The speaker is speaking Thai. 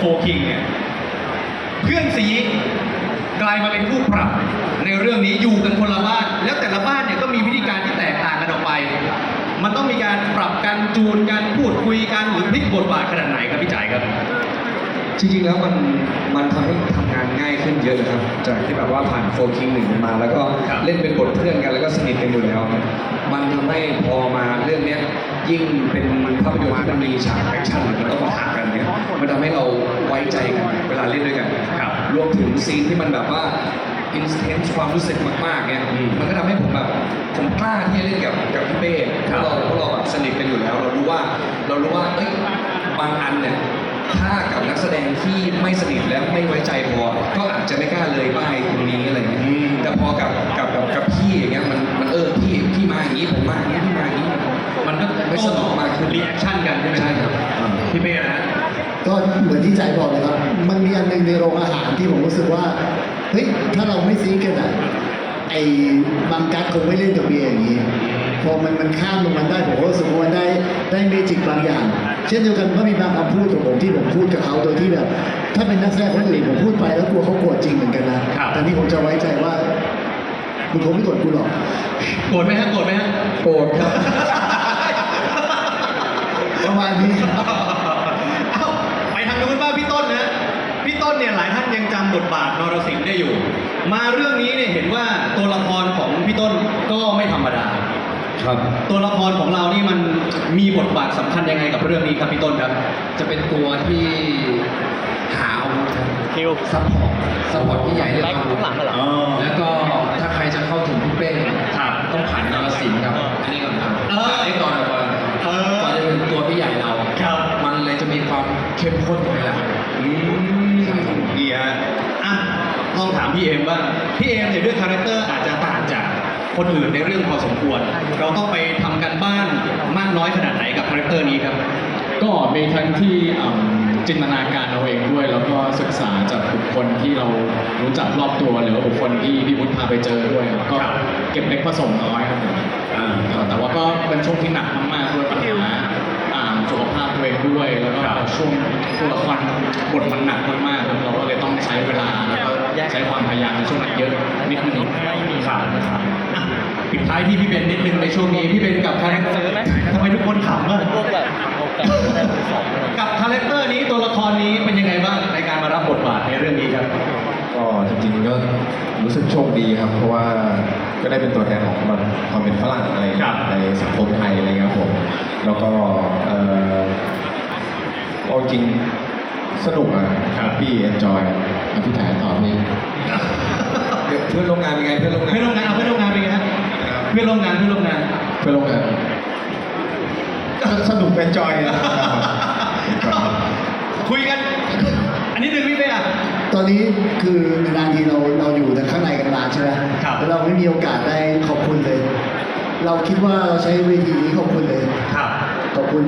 โฟคิงเนี่ยเพื่อนสีกลายมาเป็นคู่ปรับ ในเรื่องนี้อยู่กันคนละบ้าน แล้วแต่ละบ้านเนี่ยก็มีวิธีการที่แตกต่างกันออกไป มันต้องมีการปรับกันจูนกันพูดคุยกันหรือพลิกบทบาทขนาดไหนครับพี่จ่ายครับ จริงๆแล้วมันมันทำให้ทำงานง่ายขึ้นเยอะนะครับ จากที่แบบว่าผ่านโฟคิงหนึ่งมา แล้วก็ครับเล่นเป็นบทเพื่อนกันแล้วก็สนิทกันอยู่แล้วครับมันทำให้พอมาเรื่องเนี้ย ยิ่งเป็นภาพยนตร์ที่มันมีฉากแอคชั่นหรือมันต้องมาถากกันเนี่ยมันทำให้เราไว้ใจกันเวลาเล่นด้วยกันครับรวมถึงซีนที่มันแบบว่าอินสเทนส์ความรู้สึกมากๆเนี่ยอืมมันก็ทำให้ผมแบบผมกล้าที่จะเล่นกับกับพี่เป้เพราะเราเพราะเราแบบสนิทกันอยู่แล้ว เรารู้ว่าเรารู้ว่าเอ้ยบางอันเนี่ยถ้ากับนักแสดงที่ไม่สนิทแล้วไม่ไว้ใจพอก็อาจจะไม่กล้าเลยป้ายตรงนี้อะไรอย่างเงี้ยอืมแต่พอกับกับกับกับพี่อย่างเงี้ย รีแอคชั่นกันใช่ไหมใช่ครับพี่เป้นะฮะก็เหมือนที่ใจบอกเลยครับ มันมีอันหนึงในโรงอาหารที่ผมรู้สึกว่า เฮ้ย ถ้าเราไม่ซีกันอะ ไอ้บางกัดคงไม่เล่นกับเบียร์อย่างนี้ พอมันมันข้ามลงมันได้ผมก็รู้สึกว่ามันได้ได้เมจิกบางอย่าง เช่นเดียวกันก็มีบางคำพูดของผมที่ผมพูดกับเขาโดยที่แบบ ถ้าเป็นนักแสดงคนอื่นผมพูดไปแล้วกลัวเขาโกรธจริงเหมือนกันนะครับแต่นี่ผมจะไว้ใจว่ามึงคงไม่โกรธกูหรอก โกรธไหมฮะโกรธไหมฮะโกรธครับ ประมาณนี้ เอ้าไปทางนู้นบ้างพี่ต้นนะพี่ต้น เนี่ยหลายท่านยังจำบทบาทนรสิงห์ได้อยู่ มาเรื่องนี้เนี่ยเห็นว่าตัวละครของพี่ต้นก็ไม่ธรรมดา ครับ ตัวละครของเรานี่มันมีบทบาทสำคัญยังไงกับเรื่องนี้ครับพี่ต้นครับ จะเป็นตัวที่หาอาวุธครับคิวซัพพอร์ตซัพพอร์ตที่ใหญ่เรื่องแบ็คอาวุธข้างหลังเหรอแล้วก็ถ้าใครจะเข้าถึงพี่เป้งครับต้องผ่านนรสิงห์ครับ อันนี้ก่อนครับเอออันนี้ก่อนก่อนเออก่อนจะเป็นตัวพี่ใหญ่เราครับมันเลยจะมีความเข้มข้นไปแล้ว อืมดีฮะอะ ลองถามพี่เอมบ้างพี่เอมเนี่ยด้วยคาแรคเตอร์อาจจะต่างจากคนอื่นในเรื่องพอสมควร เราต้องไปทำกันบ้านมากน้อยขนาดไหนกับคาแรคเตอร์นี้ครับ ก็มีทั้งที่อืมจินตนาการเอาเองด้วย แล้วก็ศึกษาจากบุคคลที่เรารู้จักรอบตัวหรือว่าบุคคลที่พี่พุทธพาไปเจอด้วยครับก็ครับเก็บเล็กผสมน้อยครับผมอ่าก็แต่ว่าก็เป็นช่วงที่หนักมากๆด้วยปัญหาอ่า สุขภาพตัวเองด้วยแล้วก็ครับช่วงตัวละครบทมันหนักมากๆครับเราก็เลยต้องใช้เวลาแล้วก็ใช้ความพยายามในช่วงนั้นเยอะนิดนึงไม่มีครับอะปิดท้ายที่พี่เบนนิดนึงในช่วงนี้พี่เบนกับคาแรคเตอร์ทำไมทุกคนขำอะพวกแบบโอกาสได้ที่สองเลยกับคาแรคเตอร์นี้ตัวละครนี้เป็นยังไงบ้างในการมารับบทบาทในเรื่องนี้ครับก็จริงๆก็รู้สึกโชคดีครับ เพราะว่าก็ได้เป็นตัวแทนของมันความเป็นฝรั่งอะไรครับในสังคมไทยอะไรเงี้ยครับผมแล้วก็เอ่อเอา จริงสนุกอะครับพี่เอนจอยพี่ถ่ายต่อพี่เดี๋ยวเพื่อนร่วมงานเป็นไงเพื่อนร่วมงานเพื่อนร่วมงานเอาเพื่อนร่วมงานเป็นไงฮะเพื่อนร่วมงานเพื่อนร่วมงานเพื่อนร่วมงานก็สนุกเอนจอยนะครับคุยกัน อันนี้หนึ่งพี่เป้อะตอนนี้คือนานๆทีเราเราอยู่แต่ข้างในกันนานใช่ไหมครับแล้วเราไม่มีโอกาสได้ขอบคุณเลย เราคิดว่าเราใช้เวทีนี้ขอบคุณเลยครับขอบคุณ